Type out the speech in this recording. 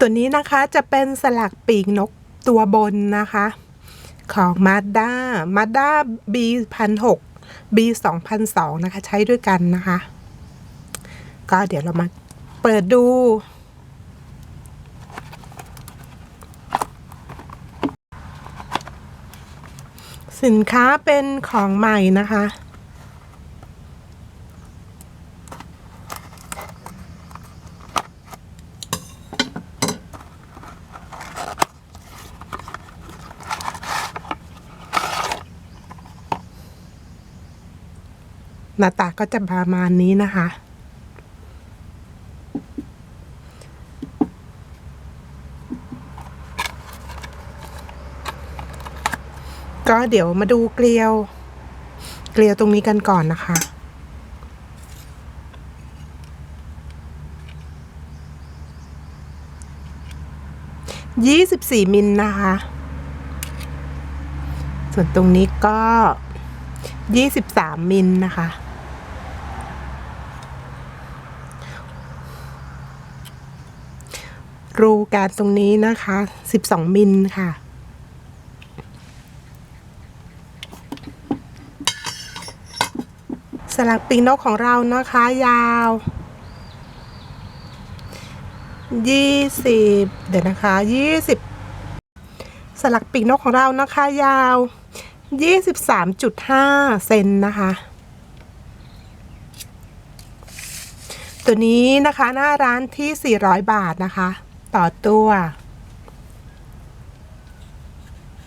ตัวนี้นะคะจะเป็นสลักปีกนกตัวบนนะคะ ของ Mazda Mazda B 1 6 B 2 0 0นะคะ ใช้ด้วยกันนะคะ ก็เดี๋ยวเรามาเปิดดู สินค้าเป็นของใหม่นะคะ หน้าตาก็จะประมาณนี้นะคะ ก็เดี๋ยวมาดูเกลียว เกลียวตรงนี้กันก่อนนะคะยี่สิบสี่มิลนะคะ ส่วนตรงนี้ก็ยี่สิบสามมิลนะคะ รูการตรงนี้นะคะสิบสองมิลค่ะ สลักปีกนกของเรานะคะยาวยี่สิบเดี๋ยวนะคะยี่สิบสลักปีกนกของเรานะคะยาวยี่สิบสามจุดห้าเซนนะคะตัวนี้นะคะหน้าร้านที่ 400 บาทนะคะ ต่อตัว